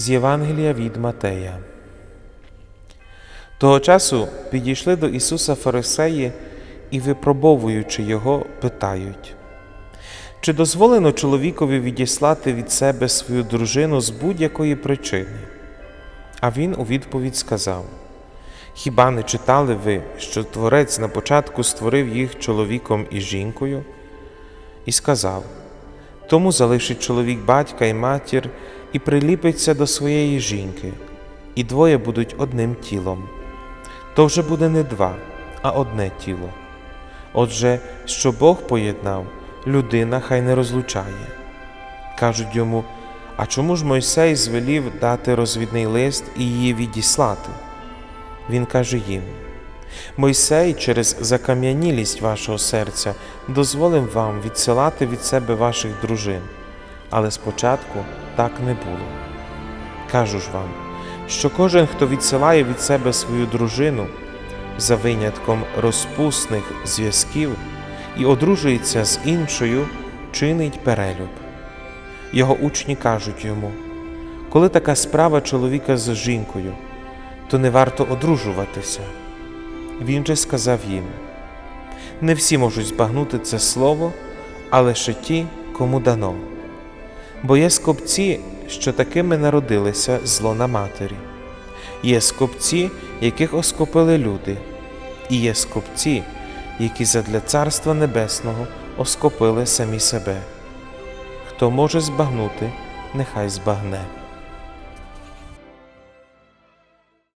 З Євангелія від Матея. Того часу підійшли до Ісуса Фарисеї і, випробовуючи Його, питають, чи дозволено чоловікові відіслати від себе свою дружину з будь-якої причини? А він у відповідь сказав: Хіба не читали ви, що Творець на початку створив їх чоловіком і жінкою? І сказав: Тому залишить чоловік батька і матір і приліпиться до своєї жінки, і двоє будуть одним тілом. То вже буде не два, а одне тіло. Отже, що Бог поєднав, людина хай не розлучає. Кажуть йому, а чому ж Мойсей звелів дати розвідний лист і її відіслати? Він каже їм: Мойсей через закам'янілість вашого серця дозволив вам відсилати від себе ваших дружин, але спочатку так не було. Кажу ж вам, що кожен, хто відсилає від себе свою дружину, за винятком розпусних зв'язків і одружується з іншою, чинить перелюб. Його учні кажуть йому, коли така справа чоловіка з жінкою, то не варто одружуватися. Він же сказав їм: не всі можуть збагнути це слово, а лише ті, кому дано. Бо є скопці, що такими народилися зло на матері, є скопці, яких оскопили люди, і є скопці, які задля Царства Небесного оскопили самі себе. Хто може збагнути, нехай збагне.